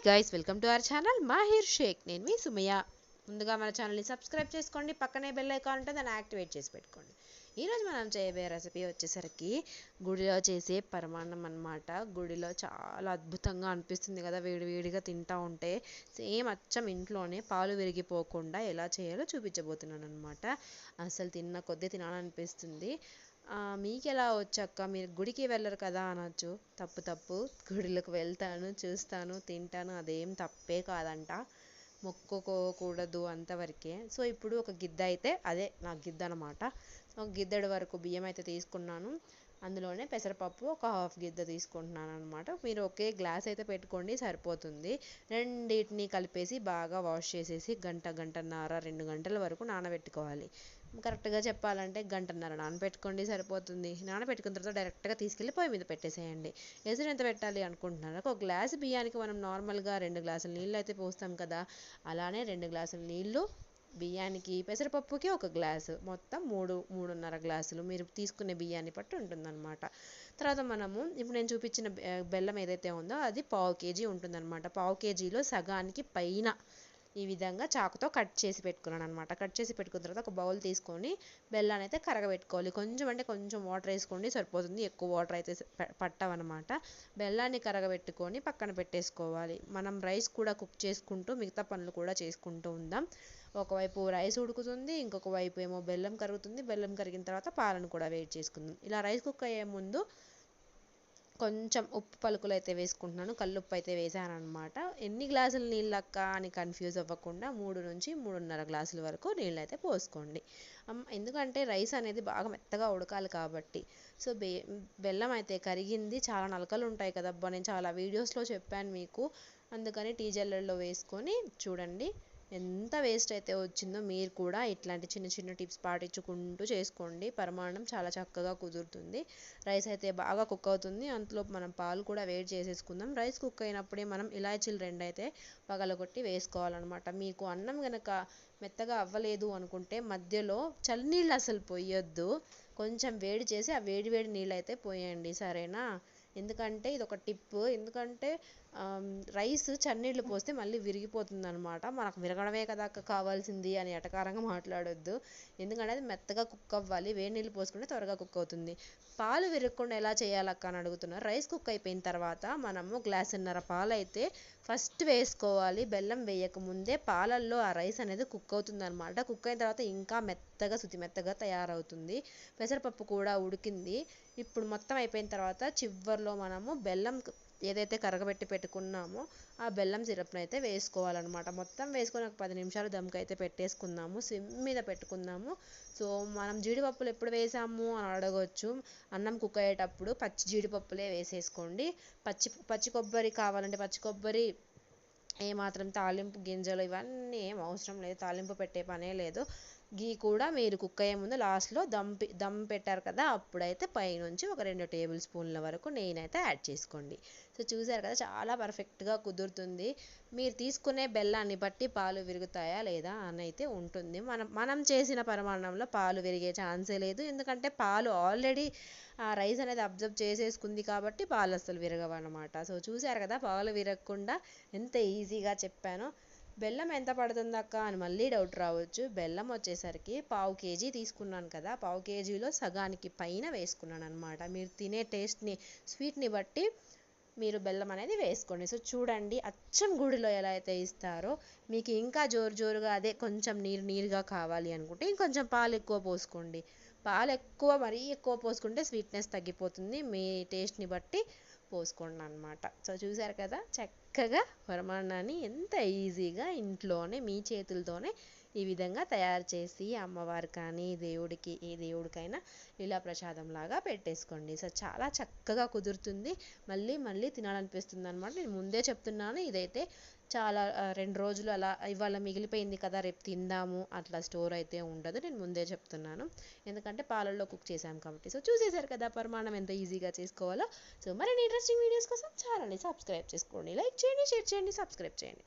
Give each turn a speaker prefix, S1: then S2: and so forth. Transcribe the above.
S1: Hi guys welcome to our channel Mahir Shaikh నేను మీ Sumayya. ముందుగా మన ఛానల్ని సబ్స్క్రైబ్ చేసుకోండి పక్కనే బెల్ ఐకాన్ ఉంటే దాన్ని యాక్టివేట్ చేసి పెట్టుకోండి. ఈరోజు మనం చేయబోయే రెసిపీ వచ్చేసరికి గుడిలో చేసే పరమాన్నం అన్నమాట. గుడిలో చాలా అద్భుతంగా అనిపిస్తుంది కదా వేడి వేడిగా తింటా ఉంటే. సేమ్ అచ్చం ఇంట్లోనే పాలు విరిగిపోకుండా ఎలా చేయాలో చూపించబోతున్నాను అనమాట అసలు తిన్న కొద్దీ తినాలనిపిస్తుంది. మీకు ఎలా వచ్చాక మీరు గుడికి వెళ్ళరు కదా అనొచ్చు. తప్పు తప్పు. గుడిలకు వెళ్తాను చూస్తాను తింటాను. అదేం తప్పే కాదంట. మొక్కుకోకూడదు అంతవరకే. సో ఇప్పుడు ఒక గిద్ద అయితే అదే నా గిద్ద అనమాట గిద్దడి గిద్దెడు వరకు బియ్యం అయితే తీసుకున్నాను. అందులోనే పెసరపప్పు ఒక హాఫ్ గిద్ద తీసుకుంటున్నాను అనమాట మీరు ఒకే గ్లాస్ అయితే పెట్టుకోండి సరిపోతుంది. రెండింటిని కలిపేసి బాగా వాష్ చేసేసి గంట గంటన్నర రెండు గంటల వరకు నానబెట్టుకోవాలి. కరెక్ట్గా చెప్పాలంటే గంటన్నర నానబెట్టుకోండి సరిపోతుంది. నానబెట్టుకున్న తర్వాత డైరెక్ట్గా తీసుకెళ్ళి పొయ్యి మీద పెట్టేసేయండి. ఎసురు ఎంత పెట్టాలి అనుకుంటున్నారు ఒక గ్లాసు బియ్యానికి మనం నార్మల్గా రెండు గ్లాసుల నీళ్ళు అయితే పోస్తాం కదా అలానే రెండు గ్లాసుల నీళ్ళు బియ్యానికి పెసరపప్పుకి ఒక గ్లాసు మొత్తం మూడు మూడున్నర గ్లాసులు మీరు తీసుకునే బియ్యాన్ని బట్టి ఉంటుందన్నమాట. తర్వాత మనము ఇప్పుడు నేను చూపించిన బెల్లం ఏదైతే ఉందో అది పావు కేజీ ఉంటుందన్నమాట. పావు కేజీలో సగానికి పైన ఈ విధంగా చాకుతో కట్ చేసి పెట్టుకున్నాను అనమాట కట్ చేసి పెట్టుకున్న తర్వాత ఒక బౌల్ తీసుకొని బెల్లాన్ని అయితే కరగబెట్టుకోవాలి. కొంచెం అంటే కొంచెం వాటర్ వేసుకోండి సరిపోతుంది. ఎక్కువ వాటర్ అయితే ప- పట్టవన్నమాట. బెల్లాన్ని కరగబెట్టుకొని పక్కన పెట్టేసుకోవాలి. మనం రైస్ కూడా కుక్ చేసుకుంటూ మిగతా పనులు కూడా చేసుకుంటూ ఉందాం. ఒకవైపు రైస్ ఉడుకుతుంది ఇంకొక వైపు ఏమో బెల్లం కరుగుతుంది. బెల్లం కరిగిన తర్వాత పాలను కూడా వేడి చేసుకుందాం. ఇలా రైస్ కుక్ అయ్యే ముందు కొంచెం ఉప్పు పలుకులు అయితే వేసుకుంటున్నాను కల్లుప్పు అయితే వేసాను అనమాట ఎన్ని గ్లాసులు నీళ్ళు అక్క అని కన్ఫ్యూజ్ అవ్వకుండా మూడు నుంచి మూడున్నర గ్లాసుల వరకు నీళ్ళు అయితే పోసుకోండి ఎందుకంటే రైస్ అనేది బాగా మెత్తగా ఉడకాలి కాబట్టి. సో బె బెల్లం అయితే కరిగింది చాలా నలకలు ఉంటాయి కదబ్బా. నేను చాలా వీడియోస్లో చెప్పాను మీకు. అందుకని టీ జల్లెడలో వేసుకొని చూడండి. ఎంత వేస్ట్ అయితే వచ్చిందో మీరు కూడా ఇట్లాంటి చిన్న చిన్న టిప్స్ పాటించుకుంటూ చేసుకోండి. పరిమాణం చాలా చక్కగా కుదురుతుంది. రైస్ అయితే బాగా కుక్ అవుతుంది. అందులో మనం పాలు కూడా వేడి చేసేసుకుందాం. రైస్ కుక్ అయినప్పుడే మనం ఇలాచీలు రెండు అయితే పగలగొట్టి వేసుకోవాలన్నమాట. మీకు అన్నం గనక మెత్తగా అవ్వలేదు అనుకుంటే మధ్యలో చల్లనీళ్ళు అసలు పోయొద్దు కొంచెం వేడి చేసి ఆ వేడి వేడి నీళ్ళు అయితే పోయండి. సరేనా? ఎందుకంటే ఇది ఒక టిప్. ఎందుకంటే రైస్ చన్నీళ్ళు పోస్తే మళ్ళీ విరిగిపోతుంది అనమాట మనకు విరగడమే కదా అక్క కావాల్సింది అని ఎటకారంగా మాట్లాడొద్దు. ఎందుకంటే అది మెత్తగా కుక్ అవ్వాలి. వేడి నీళ్ళు పోసుకుంటే త్వరగా కుక్ అవుతుంది. పాలు విరగకుండా ఎలా చేయాలక్క అని అడుగుతున్నారు రైస్ కుక్ అయిపోయిన తర్వాత మనము గ్లాసున్నర పాలు అయితే ఫస్ట్ వేసుకోవాలి. బెల్లం వేయక ముందే పాలల్లో ఆ రైస్ అనేది కుక్ అవుతుంది అనమాట కుక్ అయిన తర్వాత ఇంకా మెత్తగా శుతి మెత్తగా తయారవుతుంది. పెసరపప్పు కూడా ఉడికింది. ఇప్పుడు మొత్తం అయిపోయిన తర్వాత చివర్లో మనము బెల్లం ఏదైతే కరగబెట్టి పెట్టుకున్నామో ఆ బెల్లం సిరప్ని అయితే వేసుకోవాలన్నమాట. మొత్తం వేసుకొని ఒక పది నిమిషాలు దమ్కి అయితే పెట్టేసుకుందాము. సిమ్ మీద పెట్టుకుందాము. సో మనం జీడిపప్పులు ఎప్పుడు వేసాము అని అడగవచ్చు అన్నం కుక్ అయ్యేటప్పుడు పచ్చి జీడిపప్పులే వేసేసుకోండి. పచ్చి పచ్చి కొబ్బరి కావాలంటే పచ్చి కొబ్బరి ఏమాత్రం తాలింపు గింజలు ఇవన్నీ ఏం అవసరం లేదు. తాలింపు పెట్టే పనే లేదు. గీ కూడా మీరు కుక్ అయ్యే ముందు లాస్ట్లో దమ్ దమ్ పెట్టారు కదా అప్పుడైతే పైనుంచి ఒక రెండు టేబుల్ స్పూన్ల వరకు నేనైతే యాడ్ చేసుకోండి. సో చూసారు కదా చాలా పర్ఫెక్ట్గా కుదురుతుంది. మీరు తీసుకునే బెల్లాన్ని బట్టి పాలు విరుగుతాయా లేదా అని అయితే ఉంటుంది. మనం మనం చేసిన పరిమాణంలో పాలు విరిగే ఛాన్సే లేదు. ఎందుకంటే పాలు ఆల్రెడీ ఆ రైస్ అనేది అబ్జర్వ్ చేసేసుకుంది కాబట్టి పాలు అస్సలు విరగవన్నమాట. సో చూసారు కదా పాలు విరగకుండా ఎంత ఈజీగా చెప్పానో. బెల్లం ఎంత పడుతుంది అక్క అని మళ్ళీ డౌట్ రావచ్చు. బెల్లం వచ్చేసరికి పావు కేజీ తీసుకున్నాను కదా పావు కేజీలో సగానికి పైన వేసుకున్నాను అనమాట మీరు తినే టేస్ట్ని స్వీట్ని బట్టి మీరు బెల్లం అనేది వేసుకోండి. సో చూడండి అచ్చం గుడిలో ఎలా అయితే ఇస్తారో మీకు ఇంకా జోరు జోరుగా అదే కొంచెం నీరు నీరుగా కావాలి అనుకుంటే ఇంకొంచెం పాలు ఎక్కువ పోసుకోండి. పాలు ఎక్కువ మరీ ఎక్కువ పోసుకుంటే స్వీట్నెస్ తగ్గిపోతుంది. మీ టేస్ట్ని బట్టి పోసుకోండి అనమాట సో చూసారు కదా చక్కగా పరమాన్నాన్ని ఎంత ఈజీగా ఇంట్లోనే మీ చేతులతోనే ఈ విధంగా తయారు చేసి అమ్మవారు కానీ దేవుడికి ఏ దేవుడికైనా ఇలా ప్రసాదం లాగా పెట్టేసుకోండి. సో చాలా చక్కగా కుదురుతుంది. మళ్ళీ మళ్ళీ తినాలనిపిస్తుంది అనమాట నేను ముందే చెప్తున్నాను. ఇదైతే చాలా రెండు రోజులు అలా ఇవాళ మిగిలిపోయింది కదా రేపు తిందాము అట్లా స్టోర్ అయితే ఉండదు. నేను ముందే చెప్తున్నాను. ఎందుకంటే పాలల్లో కుక్ చేశాం కాబట్టి. సో చూసేశారు కదా పరిమాణం ఎంత ఈజీగా చేసుకోవాలో. సో మరిన్ని ఇంట్రెస్టింగ్ వీడియోస్ కోసం ఛానల్ని సబ్స్క్రైబ్ చేసుకోండి. లైక్ చేయండి షేర్ చేయండి సబ్స్క్రైబ్ చేయండి.